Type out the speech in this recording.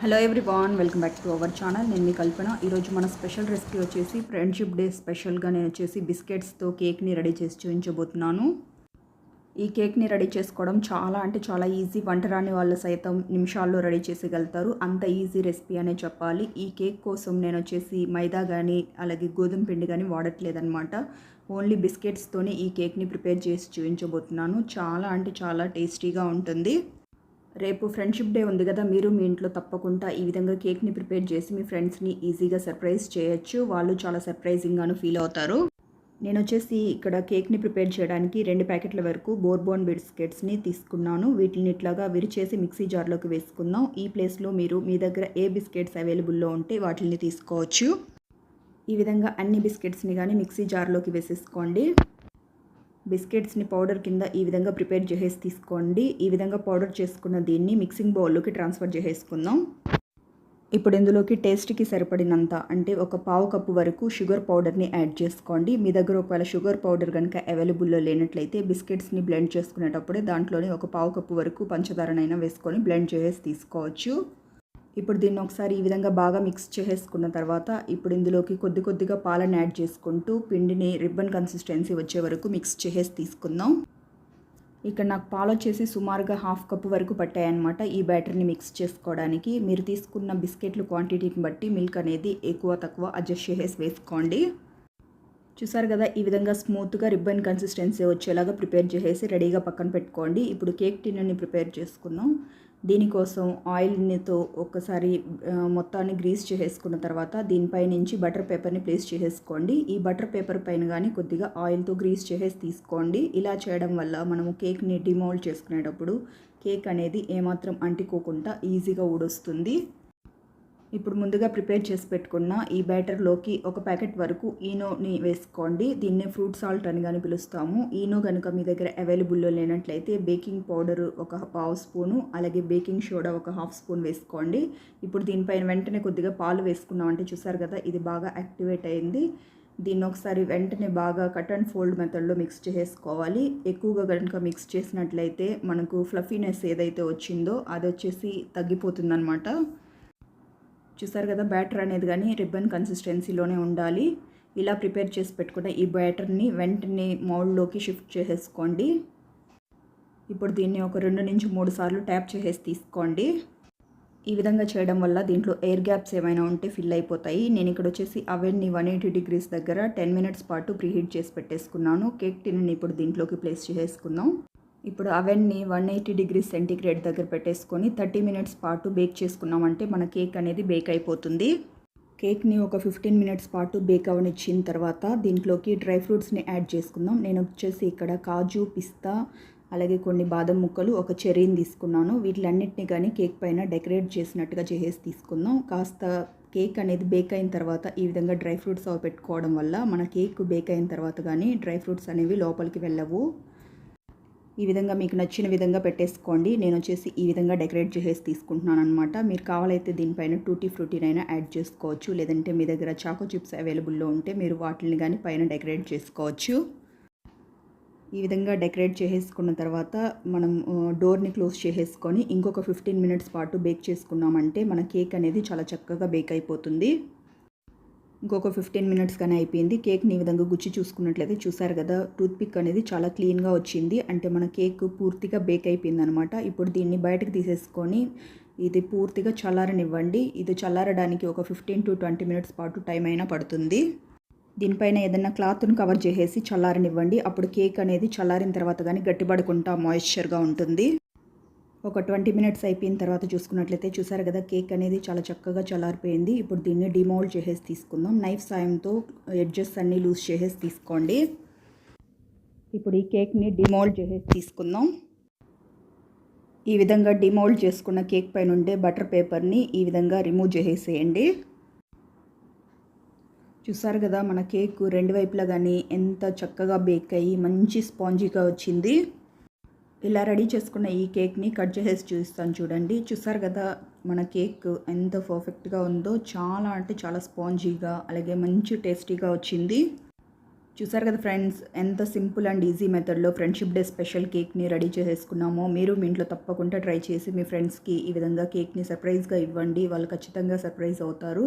Hello everyone welcome back to our channel నేను మీ కల్పన. ఈరోజు మన స్పెషల్ రెసిపీ వచ్చేసి ఫ్రెండ్షిప్ డే స్పెషల్గా నేను వచ్చేసి బిస్కెట్స్తో కేక్ని రెడీ చేసి చూపించబోతున్నాను. ఈ కేక్ని రెడీ చేసుకోవడం చాలా అంటే చాలా ఈజీ. వంట రాని వాళ్ళు సైతం నిమిషాల్లో రెడీ చేసేయగలుగుతారు. అంత ఈజీ రెసిపీ అనే చెప్పాలి. ఈ కేక్ కోసం నేను వచ్చేసి మైదా కానీ అలాగే గోధుమ పిండి కానీ వాడట్లేదనమాట ఓన్లీ బిస్కెట్స్తోనే ఈ కేక్ని ప్రిపేర్ చేసి చూపించబోతున్నాను. చాలా అంటే చాలా టేస్టీగా ఉంటుంది. రేపు ఫ్రెండ్షిప్ డే ఉంది కదా మీరు మీ ఇంట్లో తప్పకుండా ఈ విధంగా కేక్ని ప్రిపేర్ చేసి మీ ఫ్రెండ్స్ని ఈజీగా సర్ప్రైజ్ చేయొచ్చు. వాళ్ళు చాలా సర్ప్రైజింగ్గాను ఫీల్ అవుతారు. నేను వచ్చేసి ఇక్కడ కేక్ని ప్రిపేర్ చేయడానికి రెండు ప్యాకెట్ల వరకు బోర్బోన్ బిస్కెట్స్ని తీసుకున్నాను. వీటిని ఇట్లాగా విరిచేసి మిక్సీ జార్లోకి వేసుకుందాం. ఈ ప్లేస్లో మీరు మీ దగ్గర ఏ బిస్కెట్స్ అవైలబుల్లో ఉంటే వాటిని తీసుకోవచ్చు. ఈ విధంగా అన్ని బిస్కెట్స్ని కానీ మిక్సీ జార్లోకి వేసేసుకోండి. బిస్కెట్స్ని పౌడర్ కింద ఈ విధంగా ప్రిపేర్ చేసేసి తీసుకోండి. ఈ విధంగా పౌడర్ చేసుకున్న దీన్ని మిక్సింగ్ బౌల్లోకి ట్రాన్స్ఫర్ చేసేసుకుందాం. ఇప్పుడు ఇందులోకి టేస్ట్కి సరిపడినంత అంటే ఒక పావు కప్పు వరకు షుగర్ పౌడర్ని యాడ్ చేసుకోండి. మీ దగ్గర ఒకవేళ షుగర్ పౌడర్ కనుక అవైలబుల్లో లేనట్లయితే బిస్కెట్స్ని బ్లెండ్ చేసుకునేటప్పుడే దాంట్లోనే ఒక పావు కప్పు వరకు పంచదారనైనా వేసుకొని బ్లెండ్ చేసేసి తీసుకోవచ్చు. ఇప్పుడు దీన్ని ఒకసారి ఈ విధంగా బాగా మిక్స్ చేసేసుకున్న తర్వాత ఇప్పుడు ఇందులోకి కొద్ది కొద్దిగా పాలను యాడ్ చేసుకుంటూ పిండిని రిబ్బన్ కన్సిస్టెన్సీ వచ్చే వరకు మిక్స్ చేసేసి తీసుకుందాం. ఇక్కడ నాకు పాలు వచ్చేసి సుమారుగా హాఫ్ కప్ వరకు పట్టాయన్నమాట ఈ బ్యాటర్ని మిక్స్ చేసుకోవడానికి. మీరు తీసుకున్న బిస్కెట్లు క్వాంటిటీని బట్టి మిల్క్ అనేది ఎక్కువ తక్కువ అడ్జస్ట్ చేసేసి వేసుకోండి. చూసారు కదా ఈ విధంగా స్మూత్గా రిబ్బన్ కన్సిస్టెన్సీ వచ్చేలాగా ప్రిపేర్ చేసేసి రెడీగా పక్కన పెట్టుకోండి. ఇప్పుడు కేక్ టిన్నని ప్రిపేర్ చేసుకుందాం. దీనికోసం ఆయిల్నితో ఒక్కసారి మొత్తాన్ని గ్రీస్ చేసేసుకున్న తర్వాత దీనిపై నుంచి బటర్ పేపర్ని ప్లేస్ చేసేసుకోండి. ఈ బటర్ పేపర్ పైన కానీ కొద్దిగా ఆయిల్తో గ్రీస్ చేసేసి తీసుకోండి. ఇలా చేయడం వల్ల మనము కేక్ని డిమోల్డ్ చేసుకునేటప్పుడు కేక్ అనేది ఏమాత్రం అంటికోకుండా ఈజీగా ఊడొస్తుంది. ఇప్పుడు ముందుగా ప్రిపేర్ చేసి పెట్టుకున్న ఈ బ్యాటర్లోకి ఒక ప్యాకెట్ వరకు ఈనోని వేసుకోండి. దీన్నే ఫ్రూట్ సాల్ట్ అని కానీ పిలుస్తాము. ఈనో కనుక మీ దగ్గర అవైలబుల్లో లేనట్లయితే బేకింగ్ పౌడర్ ఒక పావు స్పూను అలాగే బేకింగ్ సోడా ఒక హాఫ్ స్పూన్ వేసుకోండి. ఇప్పుడు దీనిపైన వెంటనే కొద్దిగా పాలు వేసుకున్నామంటే చూసారు కదా ఇది బాగా యాక్టివేట్ అయింది. దీన్ని ఒకసారి వెంటనే బాగా కట్ అండ్ ఫోల్డ్ మెథడ్లో మిక్స్ చేసుకోవాలి. ఎక్కువగా కనుక మిక్స్ చేసినట్లయితే మనకు ఫ్లఫీనెస్ ఏదైతే వచ్చిందో అది వచ్చేసి తగ్గిపోతుందన్నమాట. చూసారు కదా బ్యాటర్ అనేది కానీ రిబ్బన్ కన్సిస్టెన్సీలోనే ఉండాలి. ఇలా ప్రిపేర్ చేసి పెట్టుకున్న ఈ బ్యాటర్ని వెంటనే మౌల్డ్లోకి షిఫ్ట్ చేసేసుకోండి. ఇప్పుడు దీన్ని ఒక రెండు నుంచి మూడు సార్లు ట్యాప్ చేసేసి తీసుకోండి. ఈ విధంగా చేయడం వల్ల దీంట్లో ఎయిర్ గ్యాప్స్ ఏమైనా ఉంటే ఫిల్ అయిపోతాయి. నేను ఇక్కడ వచ్చేసి అవెన్ని వన్ ఎయిటీ డిగ్రీస్ దగ్గర టెన్ మినిట్స్ పాటు ప్రీహీట్ చేసి పెట్టేసుకున్నాను. కేక్ టిన్ని ఇప్పుడు దీంట్లోకి ప్లేస్ చేసేసుకుందాం. ఇప్పుడు అవెన్ని వన్ ఎయిటీ డిగ్రీ సెంటీగ్రేడ్ దగ్గర పెట్టేసుకొని థర్టీ మినిట్స్ పాటు బేక్ చేసుకున్నామంటే మన కేక్ అనేది బేక్ అయిపోతుంది. కేక్ని ఒక ఫిఫ్టీన్ మినిట్స్ పాటు బేక్ అవనిచ్చిన తర్వాత దీంట్లోకి డ్రై ఫ్రూట్స్ని యాడ్ చేసుకుందాం. నేను వచ్చేసి ఇక్కడ కాజు పిస్తా అలాగే కొన్ని బాదం ముక్కలు ఒక చెర్రీని తీసుకున్నాను. వీటిలన్నింటినీ కానీ కేక్ పైన డెకరేట్ చేసినట్టుగా చేసేసి తీసుకుందాం. కాస్త కేక్ అనేది బేక్ అయిన తర్వాత ఈ విధంగా డ్రై ఫ్రూట్స్ అవి పెట్టుకోవడం వల్ల మన కేక్ బేక్ అయిన తర్వాత కానీ డ్రై ఫ్రూట్స్ అనేవి లోపలికి వెళ్ళవు. ఈ విధంగా మీకు నచ్చిన విధంగా పెట్టేసుకోండి. నేను వచ్చేసి ఈ విధంగా డెకరేట్ చేసేసి తీసుకుంటున్నాను అనమాట మీరు కావాలైతే దీనిపైన టూటీ ఫ్రూటీనైనా యాడ్ చేసుకోవచ్చు. లేదంటే మీ దగ్గర చాకో చిప్స్ అవైలబుల్లో ఉంటే మీరు వాటిని కానీ పైన డెకరేట్ చేసుకోవచ్చు. ఈ విధంగా డెకరేట్ చేసేసుకున్న తర్వాత మనం డోర్ని క్లోజ్ చేసేసుకొని ఇంకొక ఫిఫ్టీన్ మినిట్స్ పాటు బేక్ చేసుకున్నామంటే మన కేక్ అనేది చాలా చక్కగా బేక్ అయిపోతుంది. ఇంకొక ఫిఫ్టీన్ మినిట్స్ కానీ అయిపోయింది. కేక్ని ఈ విధంగా గుచ్చి చూసుకున్నట్లయితే చూసారు కదా టూత్పిక్ అనేది చాలా క్లీన్గా వచ్చింది. అంటే మన కేక్ పూర్తిగా బేక్ అయిపోయింది అనమాట ఇప్పుడు దీన్ని బయటకు తీసేసుకొని ఇది పూర్తిగా చల్లారనివ్వండి. ఇది చల్లారడానికి ఒక ఫిఫ్టీన్ టు ట్వంటీ మినిట్స్ పాటు టైం అయినా పడుతుంది. దీనిపైన ఏదైనా క్లాత్ను కవర్ చేసేసి చల్లారనివ్వండి. అప్పుడు కేక్ అనేది చల్లారిన తర్వాత కానీ గట్టిపడకుండా మాయిశ్చర్గా ఉంటుంది. ఒక ట్వంటీ మినిట్స్ అయిపోయిన తర్వాత చూసుకున్నట్లయితే చూసారు కదా కేక్ అనేది చాలా చక్కగా చల్లారిపోయింది. ఇప్పుడు దీన్ని డిమోల్డ్ చేసేసి తీసుకుందాం. నైఫ్ సాయంతో ఎడ్జెస్ అన్నీ లూజ్ చేసేసి తీసుకోండి. ఇప్పుడు ఈ కేక్ని డిమోల్డ్ చేసేసి తీసుకుందాం. ఈ విధంగా డిమోల్డ్ చేసుకున్న కేక్ పైన ఉండే బటర్ పేపర్ని ఈ విధంగా రిమూవ్ చేసేసేయండి. చూసారు కదా మన కేక్ రెండు వైపులా కానీ ఎంత చక్కగా బేక్ అయ్యి మంచి స్పాంజీగా వచ్చింది. ఇలా రెడీ చేసుకున్న ఈ కేక్ని కట్ చేసేసి చూస్తాను చూడండి. చూసారు కదా మన కేక్ ఎంత పర్ఫెక్ట్గా ఉందో చాలా అంటే చాలా స్పాంజీగా అలాగే మంచి టేస్టీగా వచ్చింది. చూసారు కదా ఫ్రెండ్స్ ఎంత సింపుల్ అండ్ ఈజీ మెథడ్లో ఫ్రెండ్షిప్ డే స్పెషల్ కేక్ని రెడీ చేసేసుకున్నామో. మీరు మీ ఇంట్లో తప్పకుండా ట్రై చేసి మీ ఫ్రెండ్స్కి ఈ విధంగా కేక్ని సర్ప్రైజ్గా ఇవ్వండి. వాళ్ళు ఖచ్చితంగా సర్ప్రైజ్ అవుతారు.